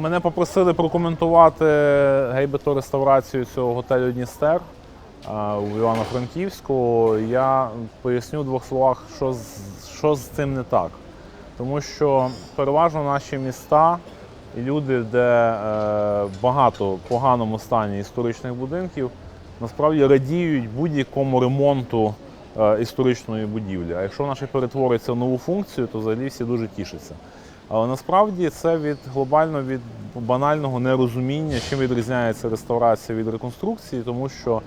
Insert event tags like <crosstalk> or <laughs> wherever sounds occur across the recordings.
Мене попросили прокоментувати гейбето реставрацію цього готелю Дністер у Івано-Франківську. Я поясню в двох словах, що з, що з цим не так. Тому що переважно наші міста і люди, де е, багато в поганому стані історичних будинків, насправді радіють будь-якому ремонту е, історичної будівлі. А якщо вона ще перетвориться в нову функцію, то взагалі всі дуже тішаться. Але насправді це від глобально від банального нерозуміння, чим відрізняється реставрація від реконструкції, тому що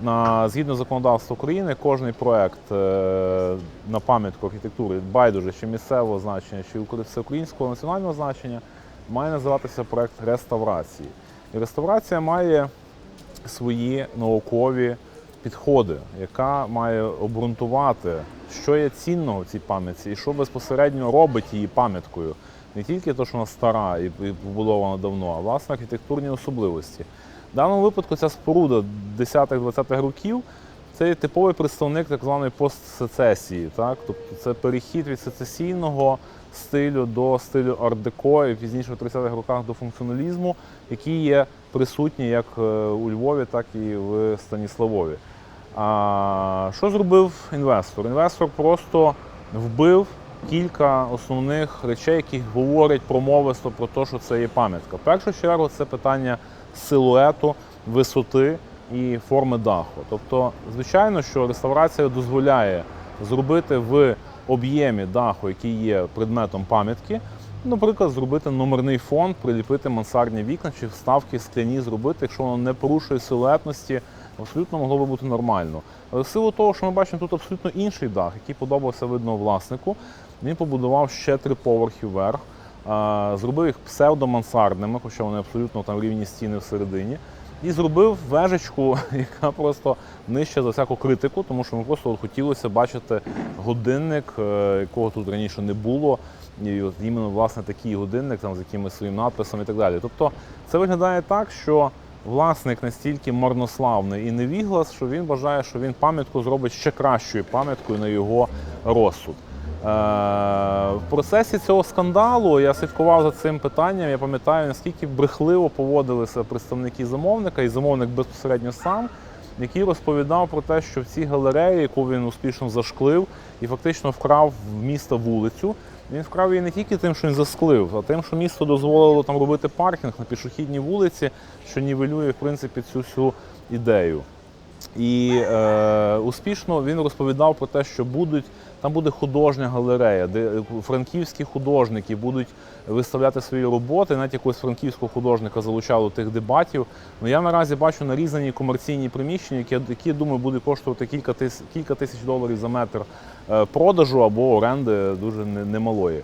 на згідно законодавства України кожний проект е, на пам'ятку архітектури, байдуже чи місцевого значення, чи всеукраїнського національного значення, має називатися проект реставрації. І реставрація має свої наукові підходи, яка має обґрунтувати, що є цінного в цій пам'ятці і що безпосередньо робить її пам'яткою. Не тільки те, що вона стара і побудована давно, а власне архітектурні особливості. В даному випадку ця споруда 10-20-х років це типовий представник так званої постсецесії. Так? Тобто це перехід від сецесійного стилю до стилю ар-деко і пізніше в 30-х роках до функціоналізму, який є присутній як е, у Львові, так і в Станіславові. А що зробив інвестор? Інвестор просто вбив кілька основних речей, які говорять промовисто про те, що це є пам'ятка. В першу чергу це питання силуету, висоти і форми даху. Тобто, звичайно, що реставрація дозволяє зробити в об'ємі даху, який є предметом пам'ятки, наприклад, зробити номерний фонд, приліпити мансардні вікна чи вставки скляні зробити, якщо воно не порушує силуетності, абсолютно могло би бути нормально. Але в силу того, що ми бачимо тут абсолютно інший дах, який подобався видно власнику, він побудував ще три поверхи вверх, зробив їх псевдомансардними, хоча вони абсолютно там рівні стіни всередині. І зробив вежечку, <laughs> яка просто нижче за всяку критику, тому що ми просто от хотілося бачити годинник, е, якого тут раніше не було. І от іменно власне такий годинник там з якимось своїм надписом і так далі. Тобто це виглядає так, що власник настільки марнославний і невіглас, що він вважає, що він пам'ятку зробить ще кращою пам'яткою на його розсуд. Е, В процесі цього скандалу я слідкував за цим питанням. Я пам'ятаю, наскільки брехливо поводилися представники замовника, і замовник безпосередньо сам, який розповідав про те, що в цій галереї, яку він успішно зашклив і фактично вкрав в міста вулицю. Він вкрав її не тільки тим, що він засклив, а тим, що місто дозволило там робити паркінг на пішохідній вулиці, що нівелює в принципі цю всю ідею. І е, успішно він розповідав про те, що будуть там буде художня галерея, де франківські художники будуть виставляти свої роботи. Навіть якогось франківського художника залучали тих дебатів. Ну я наразі бачу нарізані комерційні приміщення, які, які думаю, будуть коштувати кілька тисяч, кілька тисяч доларів за метр е, продажу або оренди дуже не- немалої.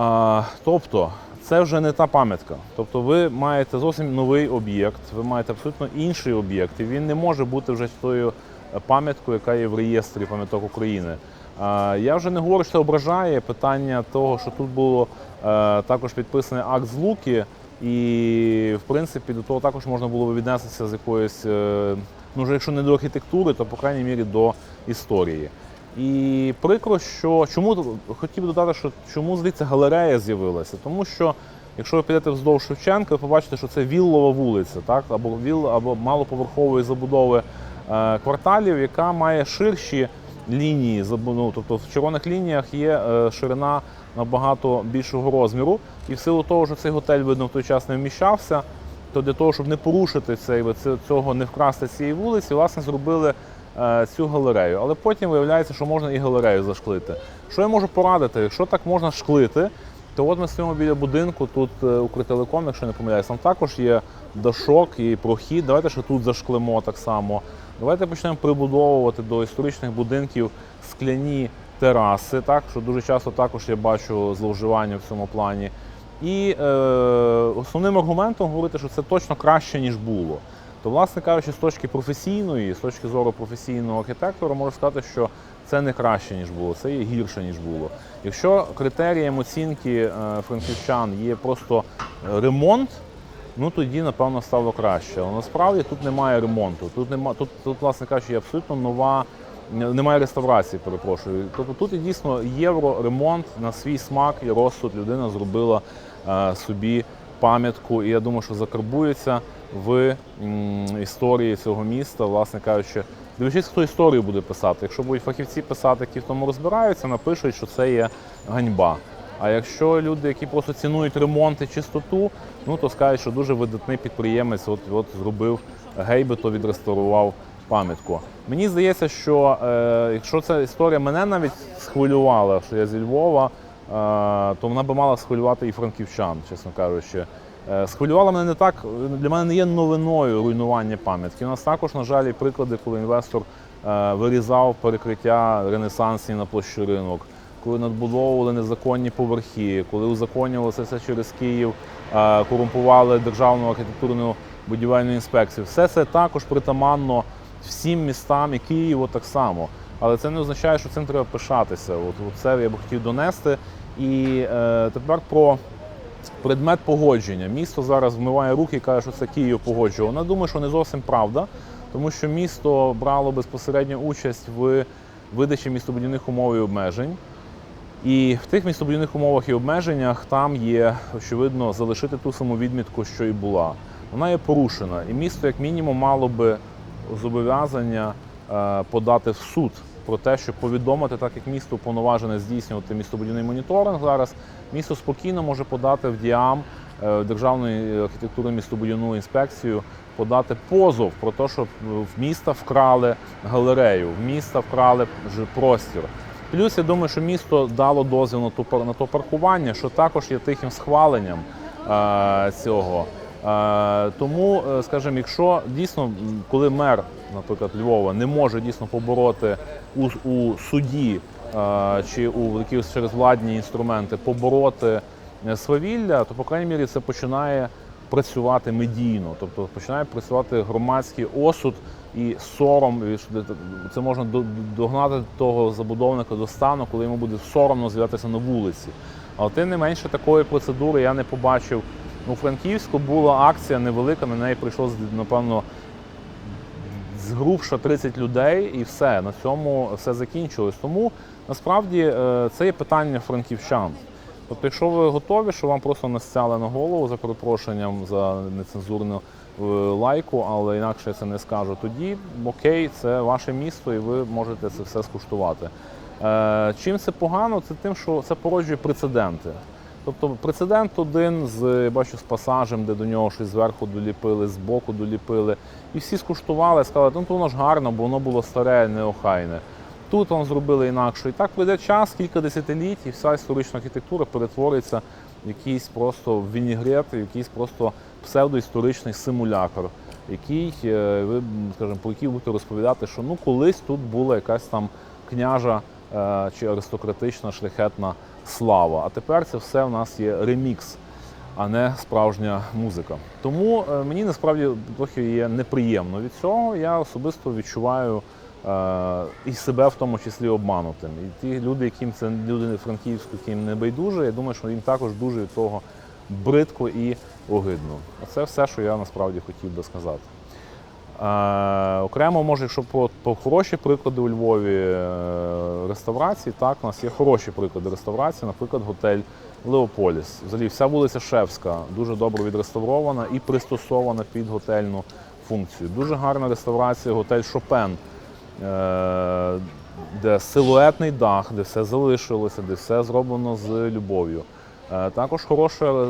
А, тобто, це вже не та пам'ятка. Тобто, ви маєте зовсім новий об'єкт, ви маєте абсолютно інший об'єкт, і він не може бути вже тою пам'яткою, яка є в реєстрі пам'яток України. А, я вже не говорю, що це ображає питання того, що тут було е, також підписаний акт злуки, і в принципі до того також можна було б віднестися з якоїсь, е, ну вже якщо не до архітектури, то по крайній мірі до історії. І прикро, що чому хотів додати, що чому звідси галерея з'явилася? Тому що якщо ви підете вздовж Шевченка, ви побачите, що це віллова вулиця, так або віл, або малоповерхової забудови е, кварталів, яка має ширші лінії. Ну, тобто в червоних лініях є е, ширина набагато більшого розміру, і в силу того, що цей готель видно в той час не вміщався, то для того, щоб не порушити цей це- цього, не вкрасти цієї вулиці, власне зробили цю галерею. Але потім виявляється, що можна і галерею зашклити. Що я можу порадити? Якщо так можна шклити, то от ми стоїмо біля будинку, тут е, Укртелеком, якщо не помиляюсь, там також є дашок і прохід. Давайте ще тут зашклимо так само. Давайте почнемо прибудовувати до історичних будинків скляні тераси, так що дуже часто також я бачу зловживання в цьому плані. І е, основним аргументом говорити, що це точно краще, ніж було. То, власне кажучи, з точки професійної, з точки зору професійного архітектора, можу сказати, що це не краще, ніж було, це є гірше, ніж було. Якщо критерієм оцінки е, франківчан є просто е, ремонт, ну тоді, напевно, стало краще. Але насправді тут немає ремонту. Тут нема, тут, тут власне кажучи, є абсолютно нова, немає реставрації, перепрошую. Тобто тут дійсно євро ремонт на свій смак і розсуд людина зробила е, собі пам'ятку, і я думаю, що закарбується в історії цього міста, власне кажучи. Дивлячись, хто історію буде писати. Якщо будуть фахівці писати, які в тому розбираються, напишуть, що це є ганьба. А якщо люди, які просто цінують ремонт і чистоту, ну то скажуть, що дуже видатний підприємець от, от зробив гейбито, відреставрував пам'ятку. Мені здається, що е, якщо ця історія мене навіть схвилювала, що я зі Львова, то вона би мала схвилювати і франківчан, чесно кажучи. Е, Схвилювала мене не так. Для мене не є новиною руйнування пам'ятки. У нас також, на жаль, є приклади, коли інвестор е, вирізав перекриття ренесансні на площі ринок, коли надбудовували незаконні поверхи, коли узаконювалося все через Київ, е, корумпували державну архітектурну будівельну інспекцію. Все це також притаманно всім містам і Києву так само. Але це не означає, що цим треба пишатися. От це я б хотів донести. І е, тепер про предмет погодження. Місто зараз вмиває руки і каже, що це Київ погоджував. Вона думає, що не зовсім правда, тому що місто брало безпосередню участь в видачі містобудівних умов і обмежень. І в тих містобудівних умовах і обмеженнях там є, очевидно, залишити ту саму відмітку, що і була. Вона є порушена, і місто, як мінімум, мало би зобов'язання е, подати в суд про те, щоб повідомити, так як місто уповноважене здійснювати містобудівний моніторинг зараз, місто спокійно може подати в ДІАМ е, Державну архітектурну містобудівну інспекцію, подати позов про те, що в міста вкрали галерею, в міста вкрали простір. Плюс я думаю, що місто дало дозвіл на то паркування, що також є тихим схваленням е, цього. Е, тому, е, скажімо, якщо дійсно, коли мер, наприклад, Львова, не може дійсно побороти у, у суді е, чи у якісь через владні інструменти побороти свавілля, то по крайній мірі це починає працювати медійно, тобто починає працювати громадський осуд і сором. і Це можна до- догнати того забудовника до стану, коли йому буде соромно з'являтися на вулиці. Але тим не менше такої процедури я не побачив. У Франківську була акція невелика, на неї прийшло напевно згрубша 30 людей, і все на цьому все закінчилось. Тому насправді е, це є питання франківчан. Тобто, якщо ви готові, що вам просто настяли на голову за перепрошенням за нецензурну е, лайку, але інакше я це не скажу, тоді окей, це ваше місто, і ви можете це все скуштувати. Е, Чим це погано? Це тим, що це породжує прецеденти. Тобто прецедент один з бачу з пасажем, де до нього щось зверху доліпили, збоку доліпили. І всі скуштували, сказали, ну то воно ж гарно, бо воно було старе, неохайне. Тут вам зробили інакше. І так пройде час, кілька десятиліть, і вся історична архітектура перетвориться в якийсь просто вінігрет, в якийсь просто псевдоісторичний симулятор, який е, ви, скажімо, по якій будете розповідати, що ну колись тут була якась там княжа чи аристократична шляхетна слава. А тепер це все в нас є ремікс, а не справжня музика. Тому е, мені насправді трохи є неприємно від цього. Я особисто відчуваю е, і себе в тому числі обманутим. І ті люди, яким це люди франківську, яким не байдуже, я думаю, що їм також дуже від того бридко і огидно. А Це все, що я насправді хотів би сказати. Е, окремо, може, якщо по, по хороші приклади у Львові е, реставрації, так, у нас є хороші приклади реставрації, наприклад, готель Леополіс. Взагалі, вся вулиця Шевська дуже добре відреставрована і пристосована під готельну функцію. Дуже гарна реставрація готель Шопен, е, де силуетний дах, де все залишилося, де все зроблено з любов'ю. Також хороша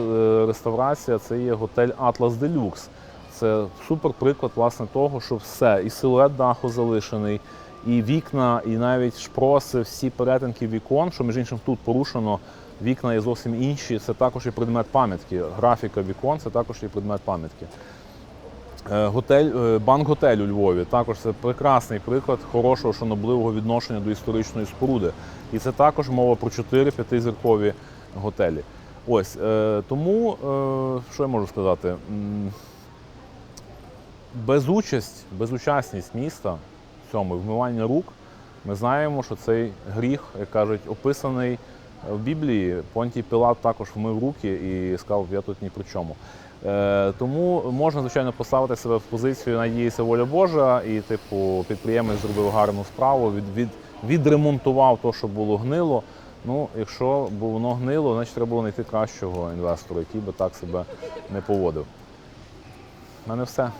реставрація це є готель Атлас Делюкс. Це супер приклад власне того, що все, і силует даху залишений, і вікна, і навіть шпроси, всі перетинки вікон, що між іншим тут порушено. Вікна є зовсім інші. Це також і предмет пам'ятки. Графіка вікон це також і предмет пам'ятки. Е, Готель, е, банк готель у Львові також це прекрасний приклад хорошого шанобливого відношення до історичної споруди. І це також мова про 4-5 зіркові готелі. Ось е, тому, що я можу сказати? Безучасть, безучасність міста в цьому вмивання рук. Ми знаємо, що цей гріх, як кажуть, описаний в Біблії. Понтій Пілат також вмив руки і сказав, я тут ні при чому. Е, тому можна, звичайно, поставити себе в позицію надіється воля Божа, і, типу, підприємець зробив гарну справу, від, від, відремонтував те, що було гнило. Ну, якщо б воно гнило, значить треба було знайти кращого інвестора, який би так себе не поводив. У мене все.